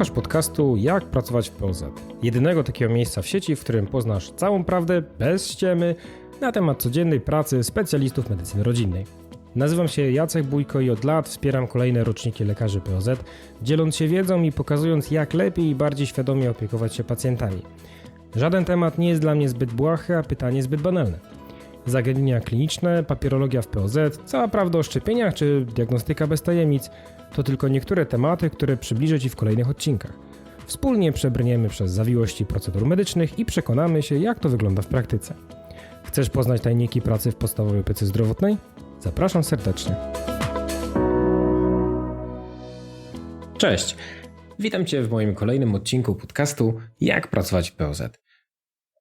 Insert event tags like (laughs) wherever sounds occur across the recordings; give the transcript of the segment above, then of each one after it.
Słuchasz podcastu Jak pracować w POZ. Jedynego takiego miejsca w sieci, w którym poznasz całą prawdę bez ściemy na temat codziennej pracy specjalistów medycyny rodzinnej. Nazywam się Jacek Bójko i od lat wspieram kolejne roczniki lekarzy POZ, dzieląc się wiedzą i pokazując jak lepiej i bardziej świadomie opiekować się pacjentami. Żaden temat nie jest dla mnie zbyt błahy, a pytanie zbyt banalne. Zagadnienia kliniczne, papierologia w POZ, cała prawda o szczepieniach czy diagnostyka bez tajemnic to tylko niektóre tematy, które przybliżę Ci w kolejnych odcinkach. Wspólnie przebrniemy przez zawiłości procedur medycznych i przekonamy się, jak to wygląda w praktyce. Chcesz poznać tajniki pracy w podstawowej opiece zdrowotnej? Zapraszam serdecznie. Cześć! Witam Cię w moim kolejnym odcinku podcastu Jak pracować w POZ.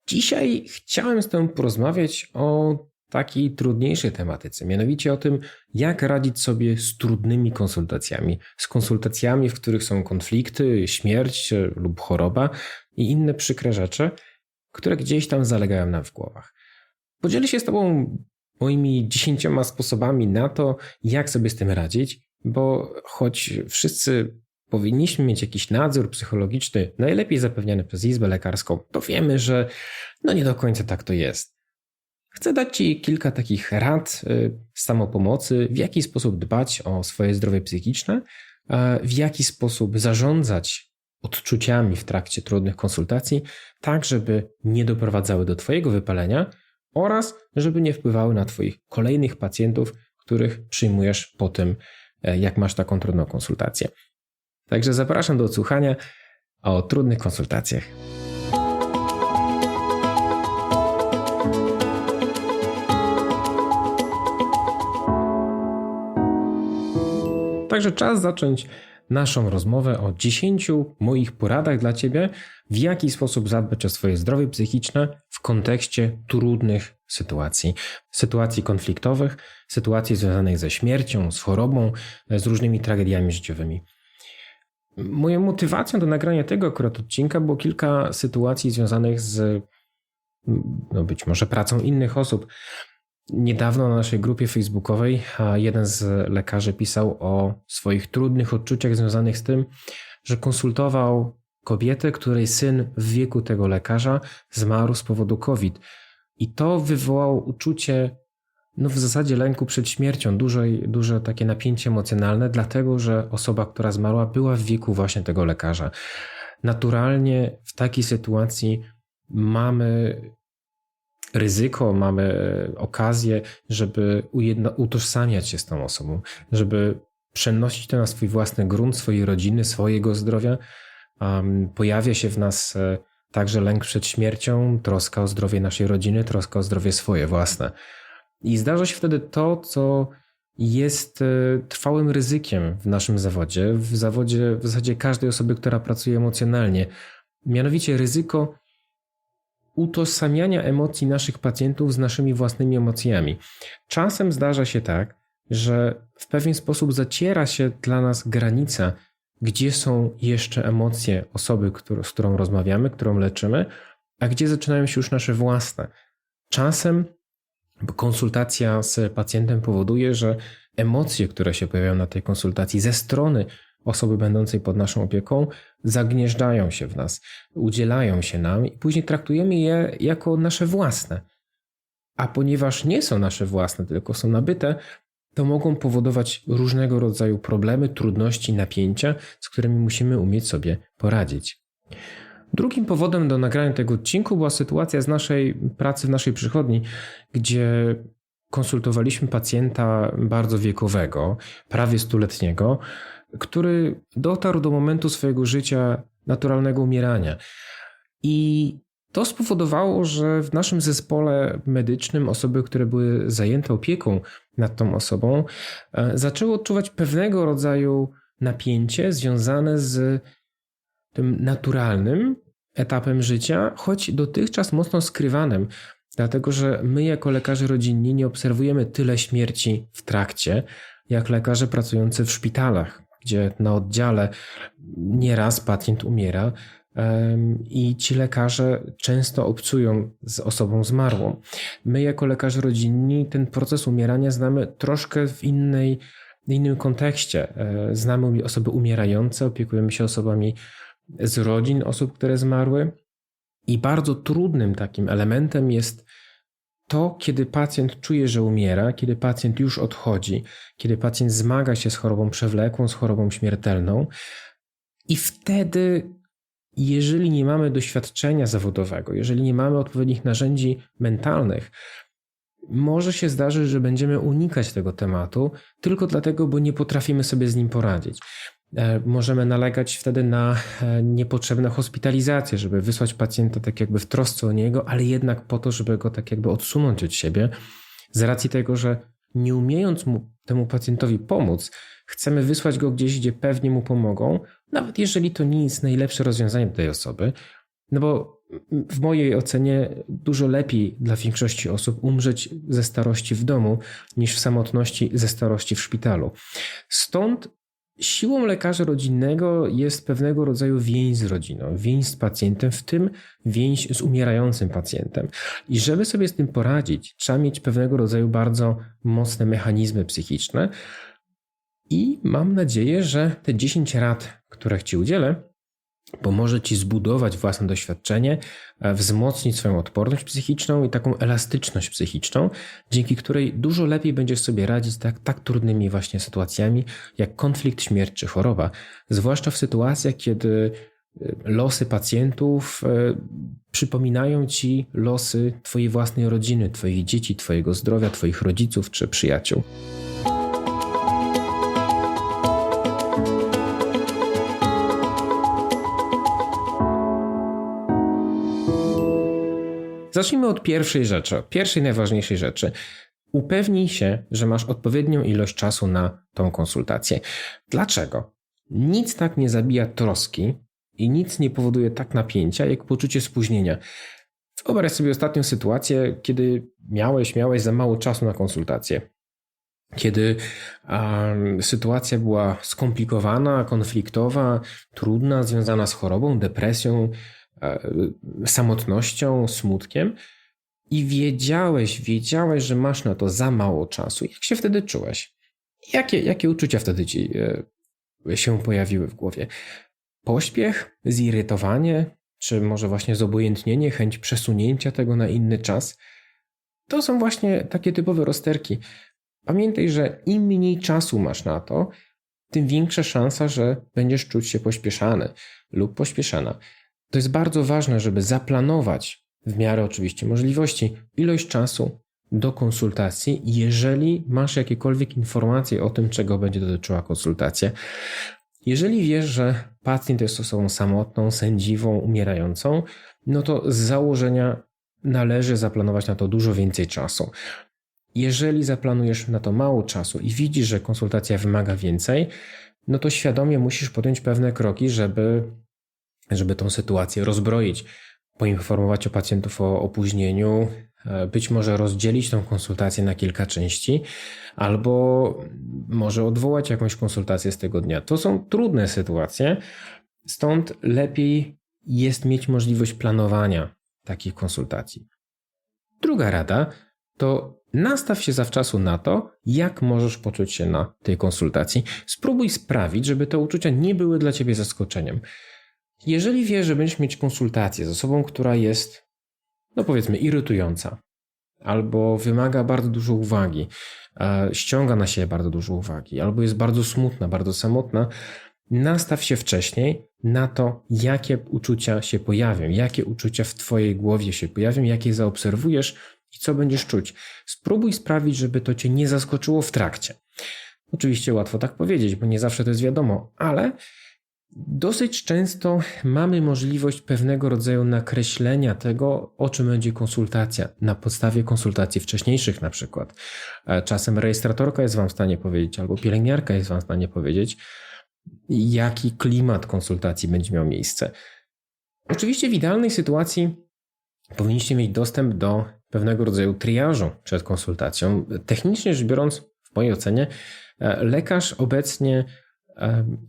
Dzisiaj chciałem z Tobą porozmawiać o takiej trudniejszej tematyce, mianowicie o tym, jak radzić sobie z trudnymi konsultacjami, z konsultacjami, w których są konflikty, śmierć lub choroba i inne przykre rzeczy, które gdzieś tam zalegają nam w głowach. Podzielę się z Tobą moimi dziesięcioma sposobami na to, jak sobie z tym radzić, bo choć wszyscy powinniśmy mieć jakiś nadzór psychologiczny, najlepiej zapewniany przez Izbę Lekarską, to wiemy, że no nie do końca tak to jest. Chcę dać Ci kilka takich rad y, samopomocy, w jaki sposób dbać o swoje zdrowie psychiczne, w jaki sposób zarządzać odczuciami w trakcie trudnych konsultacji, tak żeby nie doprowadzały do Twojego wypalenia oraz żeby nie wpływały na Twoich kolejnych pacjentów, których przyjmujesz po tym, e, jak masz taką trudną konsultację. Także zapraszam do odsłuchania o trudnych konsultacjach. Także czas zacząć naszą rozmowę o 10 moich poradach dla Ciebie, w jaki sposób zadbać o swoje zdrowie psychiczne w kontekście trudnych sytuacji, sytuacji konfliktowych, sytuacji związanych ze śmiercią, z chorobą, z różnymi tragediami życiowymi. Moją motywacją do nagrania tego akurat odcinka było kilka sytuacji związanych z no być może pracą innych osób. Niedawno na naszej grupie facebookowej jeden z lekarzy pisał o swoich trudnych odczuciach związanych z tym, że konsultował kobietę, której syn w wieku tego lekarza zmarł z powodu COVID. I to wywołało uczucie, no w zasadzie lęku przed śmiercią, duże, duże takie napięcie emocjonalne, dlatego że osoba, która zmarła, była w wieku właśnie tego lekarza. Naturalnie w takiej sytuacji mamy ryzyko, mamy okazję, żeby ujedno, utożsamiać się z tą osobą, żeby przenosić to na swój własny grunt, swojej rodziny, swojego zdrowia. Um, pojawia się w nas e, także lęk przed śmiercią, troska o zdrowie naszej rodziny, troska o zdrowie swoje własne. I zdarza się wtedy to, co jest e, trwałym ryzykiem w naszym zawodzie, w zawodzie w zasadzie każdej osoby, która pracuje emocjonalnie. Mianowicie ryzyko utożsamiania emocji naszych pacjentów z naszymi własnymi emocjami. Czasem zdarza się tak, że w pewien sposób zaciera się dla nas granica, gdzie są jeszcze emocje osoby, z którą rozmawiamy, którą leczymy, a gdzie zaczynają się już nasze własne. Czasem konsultacja z pacjentem powoduje, że emocje, które się pojawiają na tej konsultacji ze strony osoby będącej pod naszą opieką zagnieżdżają się w nas, udzielają się nam i później traktujemy je jako nasze własne. A ponieważ nie są nasze własne, tylko są nabyte, to mogą powodować różnego rodzaju problemy, trudności, napięcia, z którymi musimy umieć sobie poradzić. Drugim powodem do nagrania tego odcinku była sytuacja z naszej pracy w naszej przychodni, gdzie konsultowaliśmy pacjenta bardzo wiekowego, prawie stuletniego, który dotarł do momentu swojego życia naturalnego umierania. I to spowodowało, że w naszym zespole medycznym osoby, które były zajęte opieką nad tą osobą, e, zaczęły odczuwać pewnego rodzaju napięcie związane z tym naturalnym etapem życia, choć dotychczas mocno skrywanym, dlatego że my, jako lekarze rodzinni, nie obserwujemy tyle śmierci w trakcie, jak lekarze pracujący w szpitalach, gdzie na oddziale nieraz pacjent umiera i ci lekarze często obcują z osobą zmarłą. My, jako lekarze rodzinni, ten proces umierania znamy troszkę w innej, innym kontekście. E, znamy osoby umierające, opiekujemy się osobami z rodzin osób, które zmarły. I bardzo trudnym takim elementem jest to, kiedy pacjent czuje, że umiera, kiedy pacjent już odchodzi, kiedy pacjent zmaga się z chorobą przewlekłą, z chorobą śmiertelną. I wtedy, jeżeli nie mamy doświadczenia zawodowego, jeżeli nie mamy odpowiednich narzędzi mentalnych, może się zdarzyć, że będziemy unikać tego tematu tylko dlatego, bo nie potrafimy sobie z nim poradzić. E, możemy nalegać wtedy na e, niepotrzebne hospitalizacje, żeby wysłać pacjenta tak jakby w trosce o niego, ale jednak po to, żeby go tak jakby odsunąć od siebie, z racji tego, że nie umiejąc mu, temu pacjentowi pomóc, chcemy wysłać go gdzieś, gdzie pewnie mu pomogą, nawet jeżeli to nie jest najlepsze rozwiązanie tej osoby, no bo w mojej ocenie dużo lepiej dla większości osób umrzeć ze starości w domu niż w samotności ze starości w szpitalu. Stąd siłą lekarza rodzinnego jest pewnego rodzaju więź z rodziną, więź z pacjentem, w tym więź z umierającym pacjentem. I żeby sobie z tym poradzić, trzeba mieć pewnego rodzaju bardzo mocne mechanizmy psychiczne. I mam nadzieję, że te 10 rad, których Ci udzielę, pomoże ci zbudować własne doświadczenie, e, wzmocnić swoją odporność psychiczną i taką elastyczność psychiczną, dzięki której dużo lepiej będziesz sobie radzić tak, tak trudnymi właśnie sytuacjami, jak konflikt, śmierć czy choroba, zwłaszcza w sytuacjach, kiedy e, losy pacjentów e, przypominają ci losy twojej własnej rodziny, twoich dzieci, twojego zdrowia, twoich rodziców czy przyjaciół. Zacznijmy od pierwszej rzeczy, pierwszej najważniejszej rzeczy. Upewnij się, że masz odpowiednią ilość czasu na tą konsultację. Dlaczego? Nic tak nie zabija troski i nic nie powoduje tak napięcia, jak poczucie spóźnienia. Wyobraź sobie ostatnią sytuację, kiedy miałeś, miałeś za mało czasu na konsultację. Kiedy um, sytuacja była skomplikowana, konfliktowa, trudna, związana z chorobą, depresją, samotnością, smutkiem i wiedziałeś, wiedziałeś, że masz na to za mało czasu. Jak się wtedy czułeś? Jakie, jakie uczucia wtedy ci e, się pojawiły w głowie? Pośpiech, zirytowanie, czy może właśnie zobojętnienie, chęć przesunięcia tego na inny czas? To są właśnie takie typowe rozterki. Pamiętaj, że im mniej czasu masz na to, tym większa szansa, że będziesz czuć się pośpieszany lub pośpieszana. To jest bardzo ważne, żeby zaplanować, w miarę oczywiście możliwości, ilość czasu do konsultacji, jeżeli masz jakiekolwiek informacje o tym, czego będzie dotyczyła konsultacja. Jeżeli wiesz, że pacjent jest osobą samotną, sędziwą, umierającą, no to z założenia należy zaplanować na to dużo więcej czasu. Jeżeli zaplanujesz na to mało czasu i widzisz, że konsultacja wymaga więcej, no to świadomie musisz podjąć pewne kroki, żeby żeby tą sytuację rozbroić, poinformować o pacjentów o opóźnieniu, e, być może rozdzielić tą konsultację na kilka części, albo może odwołać jakąś konsultację z tego dnia. To są trudne sytuacje, stąd lepiej jest mieć możliwość planowania takich konsultacji. Druga rada to nastaw się zawczasu na to, jak możesz poczuć się na tej konsultacji. Spróbuj sprawić, żeby te uczucia nie były dla ciebie zaskoczeniem. Jeżeli wiesz, że będziesz mieć konsultację z osobą, która jest, no powiedzmy, irytująca, albo wymaga bardzo dużo uwagi, ściąga na siebie bardzo dużo uwagi, albo jest bardzo smutna, bardzo samotna, nastaw się wcześniej na to, jakie uczucia się pojawią, jakie uczucia w Twojej głowie się pojawią, jakie zaobserwujesz i co będziesz czuć. Spróbuj sprawić, żeby to Cię nie zaskoczyło w trakcie. Oczywiście łatwo tak powiedzieć, bo nie zawsze to jest wiadomo, ale Dosyć często mamy możliwość pewnego rodzaju nakreślenia tego, o czym będzie konsultacja, na podstawie konsultacji wcześniejszych na przykład. E, czasem rejestratorka jest Wam w stanie powiedzieć, albo pielęgniarka jest Wam w stanie powiedzieć, jaki klimat konsultacji będzie miał miejsce. Oczywiście w idealnej sytuacji powinniście mieć dostęp do pewnego rodzaju triażu przed konsultacją. Technicznie rzecz biorąc, w mojej ocenie, e, lekarz obecnie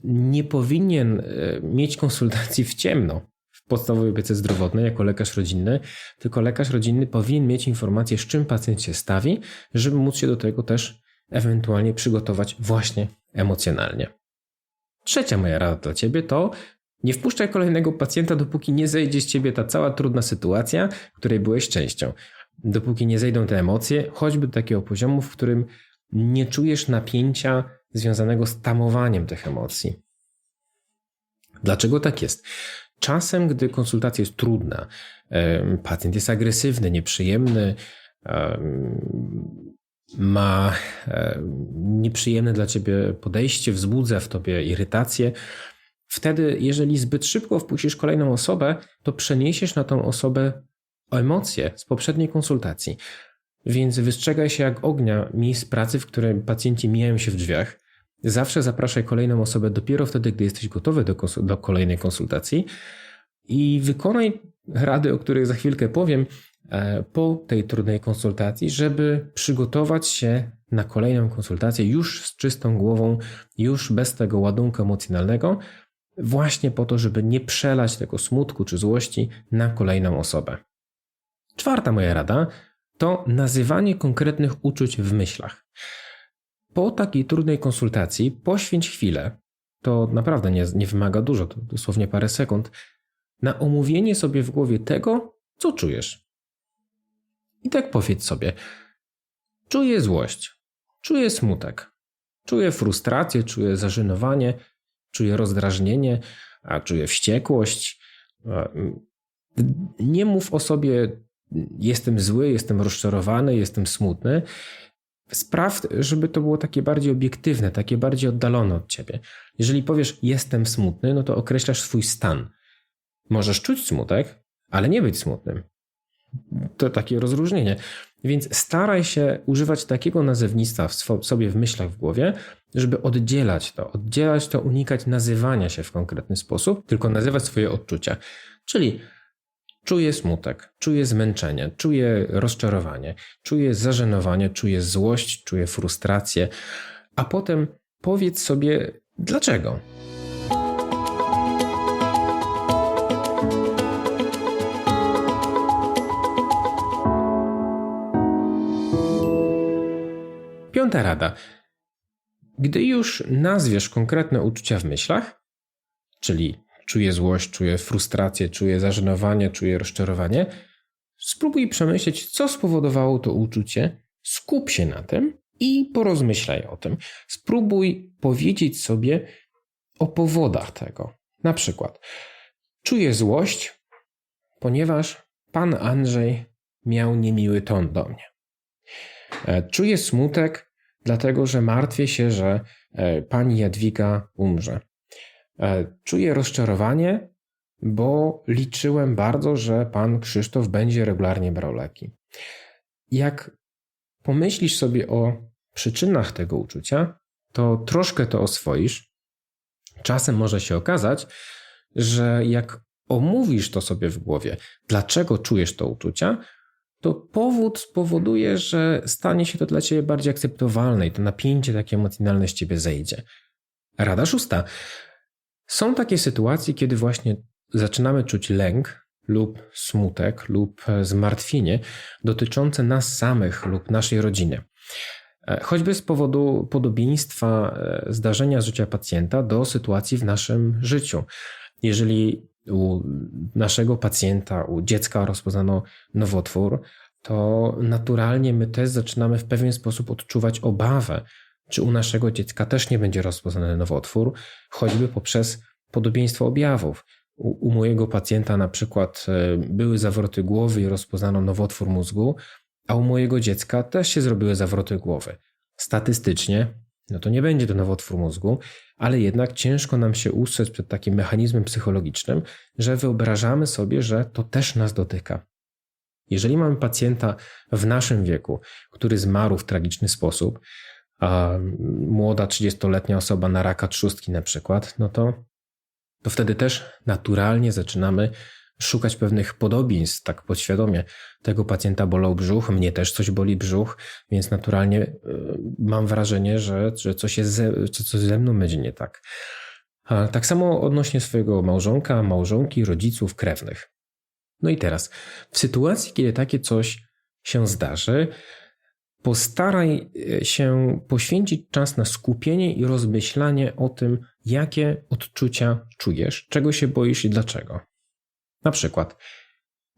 nie powinien e, mieć konsultacji w ciemno w podstawowej opiece zdrowotnej jako lekarz rodzinny, tylko lekarz rodzinny powinien mieć informację, z czym pacjent się stawi, żeby móc się do tego też ewentualnie przygotować właśnie emocjonalnie. Trzecia moja rada dla Ciebie to Nie wpuszczaj kolejnego pacjenta, dopóki nie zejdzie z ciebie ta cała trudna sytuacja, której byłeś częścią. Dopóki nie zejdą te emocje, choćby do takiego poziomu, w którym nie czujesz napięcia związanego z tamowaniem tych emocji. Dlaczego tak jest? Czasem, gdy konsultacja jest trudna, pacjent jest agresywny, nieprzyjemny, ma nieprzyjemne dla ciebie podejście, wzbudza w tobie irytację, wtedy, jeżeli zbyt szybko wpuścisz kolejną osobę, to przeniesiesz na tą osobę emocje z poprzedniej konsultacji. Więc wystrzegaj się jak ognia miejsc pracy, w którym pacjenci mijają się w drzwiach. Zawsze zapraszaj kolejną osobę dopiero wtedy, gdy jesteś gotowy do, do kolejnej konsultacji i wykonaj rady, o których za chwilkę powiem, e, po tej trudnej konsultacji, żeby przygotować się na kolejną konsultację już z czystą głową, już bez tego ładunku emocjonalnego, właśnie po to, żeby nie przelać tego smutku czy złości na kolejną osobę. Czwarta moja rada to nazywanie konkretnych uczuć w myślach. Po takiej trudnej konsultacji poświęć chwilę, to naprawdę nie, nie wymaga dużo, to dosłownie parę sekund, na omówienie sobie w głowie tego, co czujesz. I tak powiedz sobie: czuję złość, czuję smutek, czuję frustrację, czuję zażenowanie, czuję rozdrażnienie, a czuję wściekłość. Nie mów o sobie: jestem zły, jestem rozczarowany, jestem smutny. Spraw, żeby to było takie bardziej obiektywne, takie bardziej oddalone od ciebie. Jeżeli powiesz jestem smutny, no to określasz swój stan. Możesz czuć smutek, ale nie być smutnym. To takie rozróżnienie. Więc staraj się używać takiego nazewnictwa w sobie w myślach w głowie, żeby oddzielać to, oddzielać to, unikać nazywania się w konkretny sposób, tylko nazywać swoje odczucia. Czyli czuję smutek, czuję zmęczenie, czuję rozczarowanie, czuję zażenowanie, czuję złość, czuję frustrację, a potem powiedz sobie dlaczego. Piąta rada. Gdy już nazwiesz konkretne uczucia w myślach, czyli czuję złość, czuję frustrację, czuję zażenowanie, czuję rozczarowanie, spróbuj przemyśleć, co spowodowało to uczucie, skup się na tym i porozmyślaj o tym. Spróbuj powiedzieć sobie o powodach tego. Na przykład, czuję złość, ponieważ pan Andrzej miał niemiły ton do mnie. E, czuję smutek, dlatego że martwię się, że e, pani Jadwiga umrze. E, czuję rozczarowanie, bo liczyłem bardzo, że pan Krzysztof będzie regularnie brał leki. Jak pomyślisz sobie o przyczynach tego uczucia, to troszkę to oswoisz. Czasem może się okazać, że jak omówisz to sobie w głowie, dlaczego czujesz to uczucia, to powód spowoduje, że stanie się to dla ciebie bardziej akceptowalne i to napięcie takie emocjonalne z ciebie zejdzie. Rada szósta. Są takie sytuacje, kiedy właśnie zaczynamy czuć lęk lub smutek lub zmartwienie dotyczące nas samych lub naszej rodziny. E, choćby z powodu podobieństwa e, zdarzenia życia pacjenta do sytuacji w naszym życiu. Jeżeli u naszego pacjenta, u dziecka rozpoznano nowotwór, to naturalnie my też zaczynamy w pewien sposób odczuwać obawę, czy u naszego dziecka też nie będzie rozpoznany nowotwór, choćby poprzez podobieństwo objawów. U, u mojego pacjenta na przykład e, były zawroty głowy i rozpoznano nowotwór mózgu, a u mojego dziecka też się zrobiły zawroty głowy. Statystycznie no to nie będzie to nowotwór mózgu, ale jednak ciężko nam się ustrzec przed takim mechanizmem psychologicznym, że wyobrażamy sobie, że to też nas dotyka. Jeżeli mamy pacjenta w naszym wieku, który zmarł w tragiczny sposób, a młoda 30-letnia osoba na raka trzustki na przykład, no to, to wtedy też naturalnie zaczynamy szukać pewnych podobieństw, tak podświadomie. Tego pacjenta bolał brzuch, mnie też coś boli brzuch, więc naturalnie y, mam wrażenie, że, że coś, jest ze, że coś ze mną będzie nie tak. A tak samo odnośnie swojego małżonka, małżonki, rodziców, krewnych. No i teraz, w sytuacji, kiedy takie coś się zdarzy, postaraj e, się poświęcić czas na skupienie i rozmyślanie o tym, jakie odczucia czujesz, czego się boisz i dlaczego. Na przykład,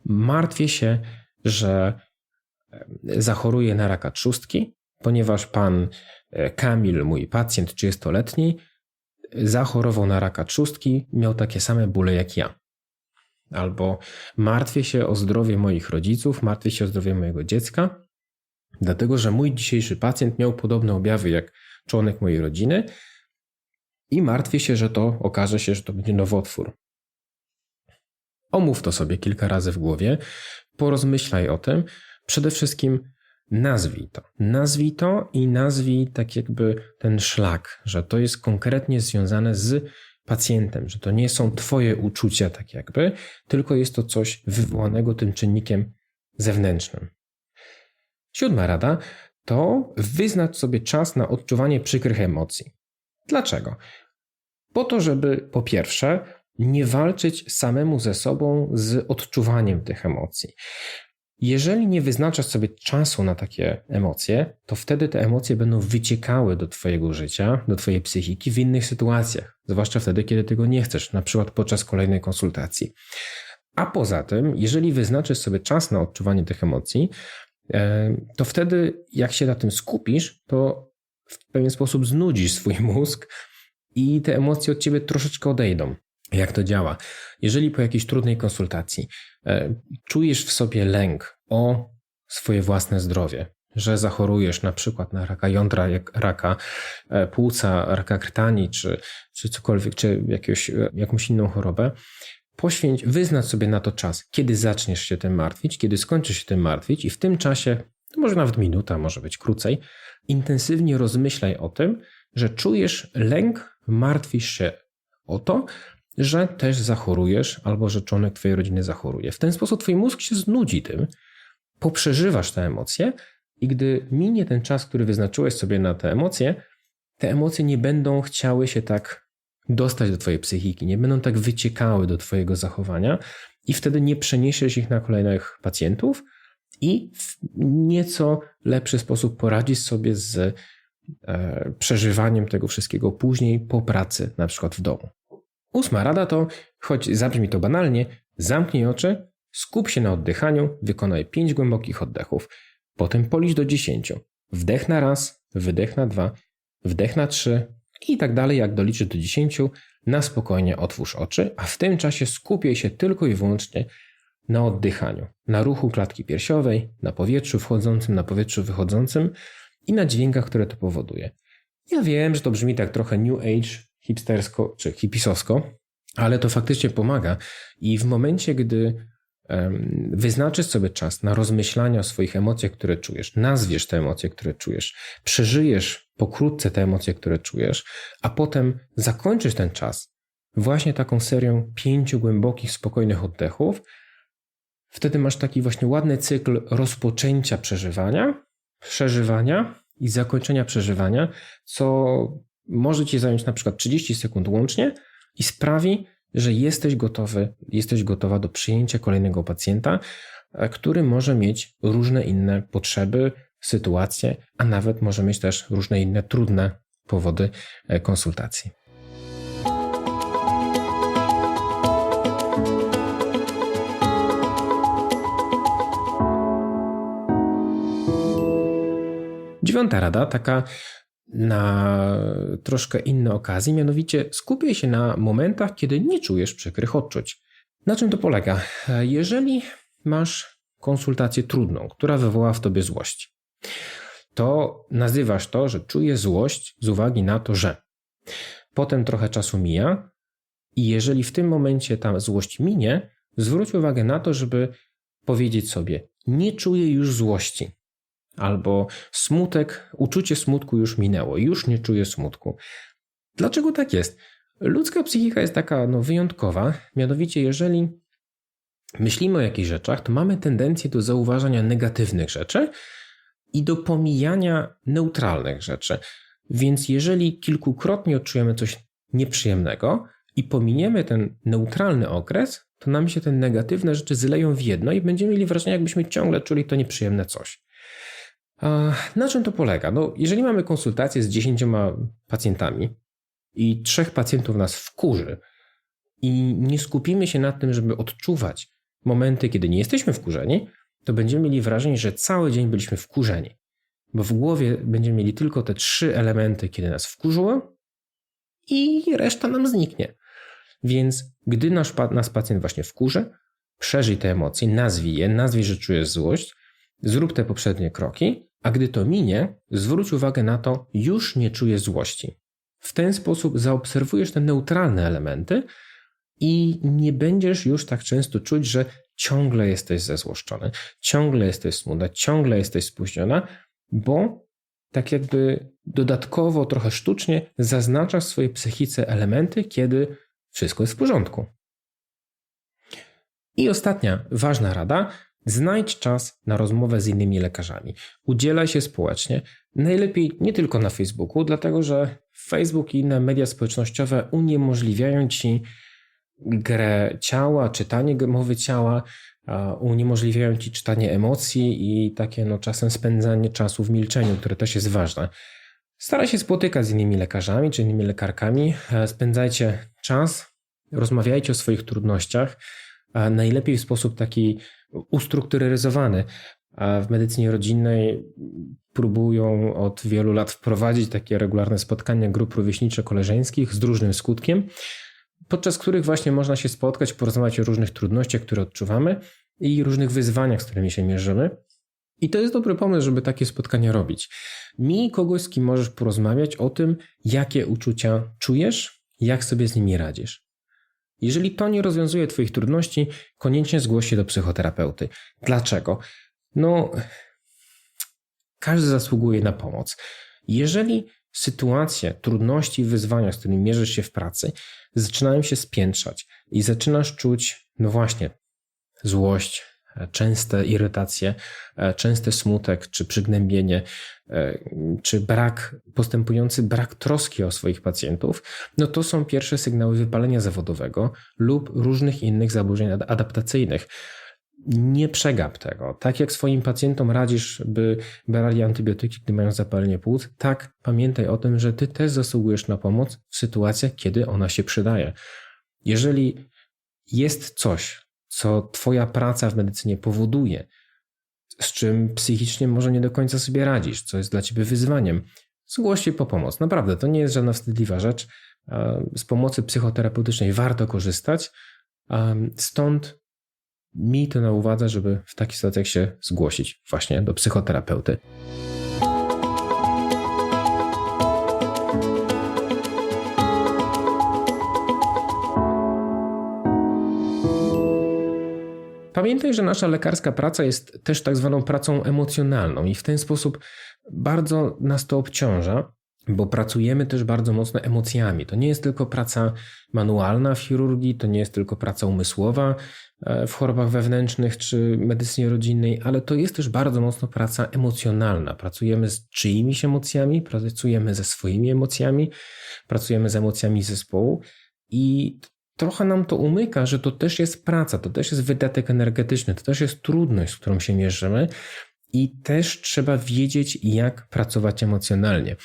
martwię się, że zachoruję na raka trzustki, ponieważ pan e, Kamil, mój pacjent 30-letni, zachorował na raka trzustki, miał takie same bóle jak ja. Albo martwię się o zdrowie moich rodziców, martwię się o zdrowie mojego dziecka, dlatego że mój dzisiejszy pacjent miał podobne objawy jak członek mojej rodziny i martwię się, że to okaże się, że to będzie nowotwór. Omów to sobie kilka razy w głowie, porozmyślaj o tym. Przede wszystkim nazwij to. Nazwij to i nazwij tak jakby ten szlak, że to jest konkretnie związane z pacjentem, że to nie są Twoje uczucia, tak jakby, tylko jest to coś wywołanego tym czynnikiem zewnętrznym. Siódma rada to wyznacz sobie czas na odczuwanie przykrych emocji. Dlaczego? Po to, żeby po pierwsze nie walczyć samemu ze sobą z odczuwaniem tych emocji. Jeżeli nie wyznaczasz sobie czasu na takie emocje, to wtedy te emocje będą wyciekały do Twojego życia, do Twojej psychiki w innych sytuacjach, zwłaszcza wtedy, kiedy tego nie chcesz, na przykład podczas kolejnej konsultacji. A poza tym, jeżeli wyznaczysz sobie czas na odczuwanie tych emocji, to wtedy, jak się na tym skupisz, to w pewien sposób znudzisz swój (laughs) mózg i te emocje od ciebie troszeczkę odejdą. Jak to działa? Jeżeli po jakiejś trudnej konsultacji e, czujesz w sobie lęk o swoje własne zdrowie, że zachorujesz na przykład na raka jądra, jak raka e, płuca, raka krtani, czy, czy cokolwiek, czy jakiegoś, e, jakąś inną chorobę, poświęć, wyznacz sobie na to czas, kiedy zaczniesz się tym martwić, kiedy skończysz się tym martwić i w tym czasie, może nawet minuta, może być krócej, intensywnie rozmyślaj o tym, że czujesz lęk, martwisz się o to, że też zachorujesz albo że członek Twojej rodziny zachoruje. W ten sposób Twój mózg się znudzi tym, poprzeżywasz te emocje i gdy minie ten czas, który wyznaczyłeś sobie na te emocje, te emocje nie będą chciały się tak dostać do Twojej psychiki, nie będą tak wyciekały do Twojego zachowania i wtedy nie przeniesiesz ich na kolejnych pacjentów i w nieco lepszy sposób poradzisz sobie z e, przeżywaniem tego wszystkiego później po pracy, na przykład w domu. Ósma rada to, choć zabrzmi to banalnie, zamknij oczy, skup się na oddychaniu, wykonaj 5 głębokich oddechów, potem policz do 10. Wdech na raz, wydech na dwa, wdech na trzy i tak dalej, jak doliczysz do 10, na spokojnie otwórz oczy, a w tym czasie skupiaj się tylko i wyłącznie na oddychaniu, na ruchu klatki piersiowej, na powietrzu wchodzącym, na powietrzu wychodzącym i na dźwiękach, które to powoduje. Ja wiem, że to brzmi tak trochę New Age, hipstersko czy hipisowsko, ale to faktycznie pomaga. I w momencie, gdy wyznaczysz sobie czas na rozmyślanie o swoich emocjach, które czujesz, nazwiesz te emocje, które czujesz, przeżyjesz pokrótce te emocje, które czujesz, a potem zakończysz ten czas właśnie taką serią pięciu głębokich, spokojnych oddechów, wtedy masz taki właśnie ładny cykl rozpoczęcia przeżywania, przeżywania i zakończenia przeżywania, co może ci zająć na przykład 30 sekund łącznie i sprawi, że jesteś gotowy, jesteś gotowa do przyjęcia kolejnego pacjenta, e, który może mieć różne inne potrzeby, sytuacje, a nawet może mieć też różne inne trudne powody e, konsultacji. Dziewiąta rada, taka na troszkę inne okazje, mianowicie skupiaj się na momentach, kiedy nie czujesz przykrych odczuć. Na czym to polega? Jeżeli masz konsultację trudną, która wywoła w tobie złość, to nazywasz to, że czujesz złość z uwagi na to, że potem trochę czasu mija i jeżeli w tym momencie ta złość minie, zwróć uwagę na to, żeby powiedzieć sobie: Nie czuję już złości. Albo smutek, uczucie smutku już minęło, już nie czuję smutku. Dlaczego tak jest? Ludzka psychika jest taka no, wyjątkowa, mianowicie jeżeli myślimy o jakichś rzeczach, to mamy tendencję do zauważania negatywnych rzeczy i do pomijania neutralnych rzeczy. Więc jeżeli kilkukrotnie odczujemy coś nieprzyjemnego i pominiemy ten neutralny okres, to nam się te negatywne rzeczy zleją w jedno i będziemy mieli wrażenie, jakbyśmy ciągle czuli to nieprzyjemne coś. Na czym to polega? No, jeżeli mamy konsultację z 10 pacjentami i trzech pacjentów nas wkurzy i nie skupimy się na tym, żeby odczuwać momenty, kiedy nie jesteśmy wkurzeni, to będziemy mieli wrażenie, że cały dzień byliśmy wkurzeni. Bo w głowie będziemy mieli tylko te trzy elementy, kiedy nas wkurzyło i reszta nam zniknie. Więc gdy nasz, nas pacjent właśnie wkurzy, przeżyj te emocje, nazwij je, nazwij, że czujesz złość, zrób te poprzednie kroki, a gdy to minie, zwróć uwagę na to, już nie czujesz złości. W ten sposób zaobserwujesz te neutralne elementy i nie będziesz już tak często czuć, że ciągle jesteś zezłoszczony, ciągle jesteś smutna, ciągle jesteś spóźniona, bo tak jakby dodatkowo, trochę sztucznie zaznaczasz w swojej psychice elementy, kiedy wszystko jest w porządku. I ostatnia ważna rada. Znajdź czas na rozmowę z innymi lekarzami. Udzielaj się społecznie. Najlepiej nie tylko na Facebooku, dlatego że Facebook i inne media społecznościowe uniemożliwiają ci grę ciała, czytanie mowy ciała, uniemożliwiają ci czytanie emocji i takie no, czasem spędzanie czasu w milczeniu, które też jest ważne. Staraj się spotykać z innymi lekarzami czy innymi lekarkami, e, spędzajcie czas, rozmawiajcie o swoich trudnościach, najlepiej w sposób taki ustrukturyzowany. A w medycynie rodzinnej próbują od wielu lat wprowadzić takie regularne spotkania grup rówieśnicze-koleżeńskich z różnym skutkiem, podczas których właśnie można się spotkać, porozmawiać o różnych trudnościach, które odczuwamy i różnych wyzwaniach, z którymi się mierzymy. I to jest dobry pomysł, żeby takie spotkania robić. Mi kogoś, z kim możesz porozmawiać o tym, jakie uczucia czujesz, jak sobie z nimi radzisz. Jeżeli to nie rozwiązuje Twoich trudności, koniecznie zgłoś się do psychoterapeuty. Dlaczego? No, każdy zasługuje na pomoc. Jeżeli sytuacje, trudności i wyzwania, z którymi mierzysz się w pracy, zaczynają się spiętrzać i zaczynasz czuć, no właśnie, złość, częste irytacje, częsty smutek czy przygnębienie, czy brak, postępujący brak troski o swoich pacjentów, no to są pierwsze sygnały wypalenia zawodowego lub różnych innych zaburzeń adaptacyjnych. Nie przegap tego. Tak jak swoim pacjentom radzisz, by brali antybiotyki, gdy mają zapalenie płuc, tak pamiętaj o tym, że ty też zasługujesz na pomoc w sytuacjach, kiedy ona się przydaje. Jeżeli jest coś, co Twoja praca w medycynie powoduje, z czym psychicznie może nie do końca sobie radzisz, co jest dla Ciebie wyzwaniem, zgłoś się po pomoc. Naprawdę, to nie jest żadna wstydliwa rzecz. Z pomocy psychoterapeutycznej warto korzystać. Stąd mi to na uwadze, żeby w takich sytuacjach się zgłosić właśnie do psychoterapeuty. Pamiętaj, że nasza lekarska praca jest też tak zwaną pracą emocjonalną i w ten sposób bardzo nas to obciąża, bo pracujemy też bardzo mocno emocjami. To nie jest tylko praca manualna w chirurgii, to nie jest tylko praca umysłowa e, w chorobach wewnętrznych czy medycynie rodzinnej, ale to jest też bardzo mocno praca emocjonalna. Pracujemy z czyimiś emocjami, pracujemy ze swoimi emocjami, pracujemy z emocjami zespołu i trochę nam to umyka, że to też jest praca, to też jest wydatek energetyczny, to też jest trudność, z którą się mierzymy i też trzeba wiedzieć, jak pracować emocjonalnie.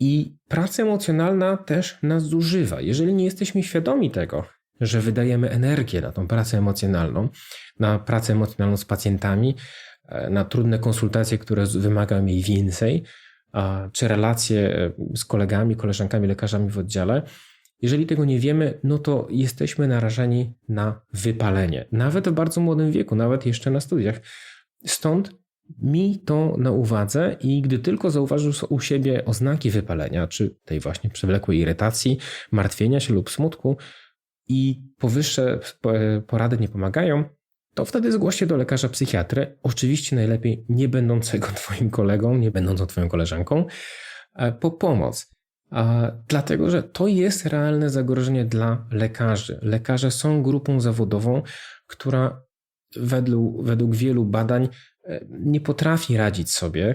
I praca emocjonalna też nas zużywa. Jeżeli nie jesteśmy świadomi tego, że wydajemy energię na tą pracę emocjonalną, na pracę emocjonalną z pacjentami, e, na trudne konsultacje, które wymagają jej więcej, czy relacje e, z kolegami, koleżankami, lekarzami w oddziale, jeżeli tego nie wiemy, no to jesteśmy narażeni na wypalenie. Nawet w bardzo młodym wieku, nawet jeszcze na studiach. Stąd mi to na uwadze i gdy tylko zauważył u siebie oznaki wypalenia, czy tej właśnie przewlekłej irytacji, martwienia się lub smutku i powyższe porady nie pomagają, to wtedy zgłoś się do lekarza psychiatry, oczywiście najlepiej nie będącego (laughs) twoim kolegą, nie będącą twoją koleżanką, e, po pomoc. Dlatego, że to jest realne zagrożenie dla lekarzy. Lekarze są grupą zawodową, która według, według wielu badań e, nie potrafi radzić sobie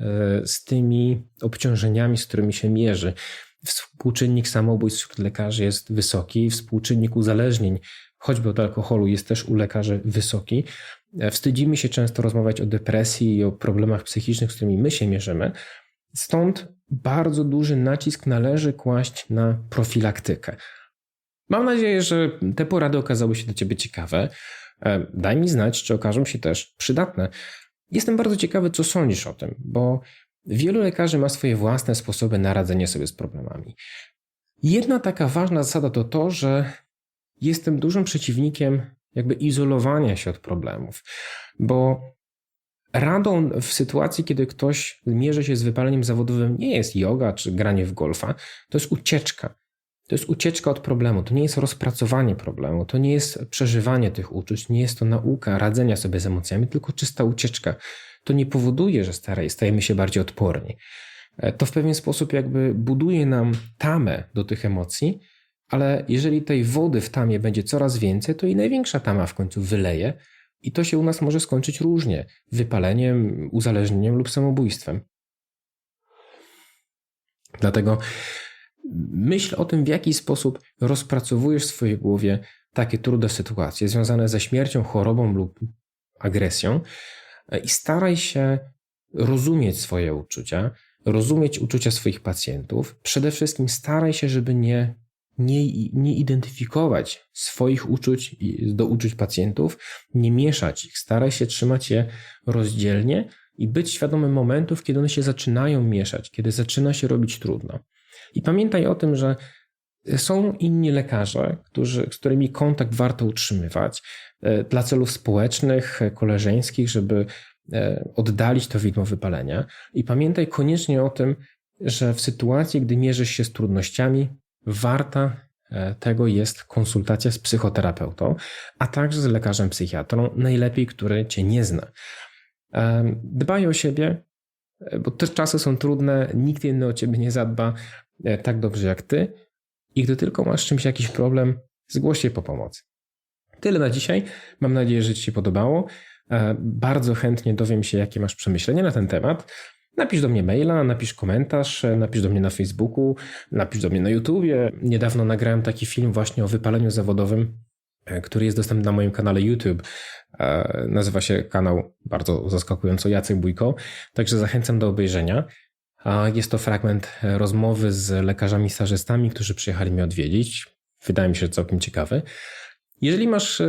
e, z tymi obciążeniami, z którymi się mierzy. Współczynnik samobójstw wśród lekarzy jest wysoki, współczynnik uzależnień, choćby od alkoholu, jest też u lekarzy wysoki. Wstydzimy się często rozmawiać o depresji i o problemach psychicznych, z którymi my się mierzymy. Stąd bardzo duży nacisk należy kłaść na profilaktykę. Mam nadzieję, że te porady okazały się dla Ciebie ciekawe. E, daj mi znać, czy okażą się też przydatne. Jestem bardzo ciekawy, co sądzisz o tym, bo wielu lekarzy ma swoje własne sposoby na radzenie sobie z problemami. Jedna taka ważna zasada to to, że jestem dużym przeciwnikiem jakby izolowania się od problemów, bo radą w sytuacji, kiedy ktoś mierzy się z wypaleniem zawodowym, nie jest yoga czy granie w golfa, to jest ucieczka. To jest ucieczka od problemu, to nie jest rozpracowanie problemu, to nie jest przeżywanie tych uczuć, nie jest to nauka radzenia sobie z emocjami, tylko czysta ucieczka. To nie powoduje, że stajemy się bardziej odporni. E, to w pewien sposób jakby buduje nam tamę do tych emocji, ale jeżeli tej wody w tamie będzie coraz więcej, to i największa tama w końcu wyleje i to się u nas może skończyć różnie wypaleniem, uzależnieniem lub samobójstwem. Dlatego myśl o tym, w jaki sposób rozpracowujesz w swojej głowie takie trudne sytuacje związane ze śmiercią, chorobą lub agresją i staraj się rozumieć swoje uczucia, rozumieć uczucia swoich pacjentów. Przede wszystkim staraj się, żeby nie, nie, nie identyfikować swoich uczuć do uczuć pacjentów, nie mieszać ich. Staraj się trzymać je rozdzielnie i być świadomym momentów, kiedy one się zaczynają mieszać, kiedy zaczyna się robić trudno. I pamiętaj o tym, że są inni lekarze, którzy, z którymi kontakt warto utrzymywać e, dla celów społecznych, koleżeńskich, żeby E, oddalić to widmo wypalenia. I pamiętaj koniecznie o tym, że w sytuacji, gdy mierzysz się z trudnościami, warta e, tego jest konsultacja z psychoterapeutą, a także z lekarzem psychiatrą, najlepiej, który cię nie zna. E, dbaj o siebie, bo te czasy są trudne, nikt inny o ciebie nie zadba tak dobrze jak ty. I gdy tylko masz czymś jakiś problem, zgłoś się po pomoc. Tyle na dzisiaj. Mam nadzieję, że Ci się podobało. E, bardzo chętnie dowiem się, jakie masz przemyślenia na ten temat. Napisz do mnie maila, napisz komentarz, e, napisz do mnie na Facebooku, napisz do mnie na YouTubie. Niedawno nagrałem taki film właśnie o wypaleniu zawodowym, e, który jest dostępny na moim kanale YouTube. Nazywa się kanał bardzo zaskakująco Jacek Bójko, także zachęcam do obejrzenia. Jest to fragment rozmowy z lekarzami stażystami, którzy przyjechali mnie odwiedzić. Wydaje mi się całkiem ciekawy. Jeżeli masz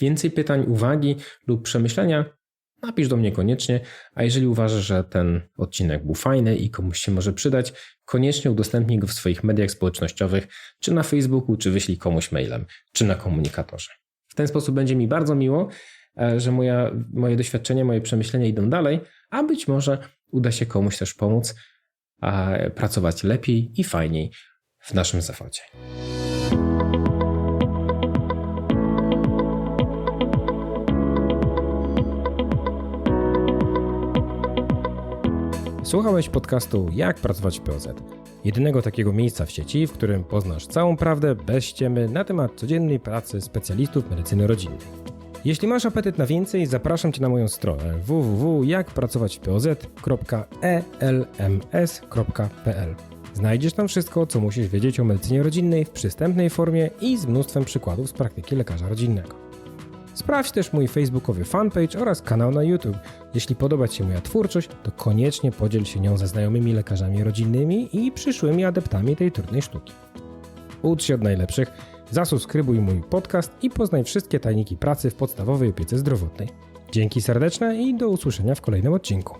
więcej pytań, uwagi lub przemyślenia, napisz do mnie koniecznie, a jeżeli uważasz, że ten odcinek był fajny i komuś się może przydać, koniecznie udostępnij go w swoich mediach społecznościowych, czy na Facebooku, czy wyślij komuś mailem, czy na komunikatorze. W ten sposób będzie mi bardzo miło, e, że moja, moje doświadczenia, moje przemyślenia idą dalej, a być może uda się komuś też pomóc pracować lepiej i fajniej w naszym zawodzie. Słuchałeś podcastu Jak pracować w POZ. Jedynego takiego miejsca w sieci, w którym poznasz całą prawdę bez ściemy na temat codziennej pracy specjalistów medycyny rodzinnej. Jeśli masz apetyt na więcej, zapraszam Cię na moją stronę www.jakpracowaćwpoz.elms.pl. Znajdziesz tam wszystko, co musisz wiedzieć o medycynie rodzinnej w przystępnej formie i z mnóstwem przykładów z praktyki lekarza rodzinnego. Sprawdź też mój facebookowy fanpage oraz kanał na YouTube. Jeśli podoba Ci się moja twórczość, to koniecznie podziel się nią ze znajomymi lekarzami rodzinnymi i przyszłymi adeptami tej trudnej sztuki. Ucz się od najlepszych, zasubskrybuj mój podcast i poznaj wszystkie tajniki pracy w podstawowej opiece zdrowotnej. Dzięki serdeczne i do usłyszenia w kolejnym odcinku.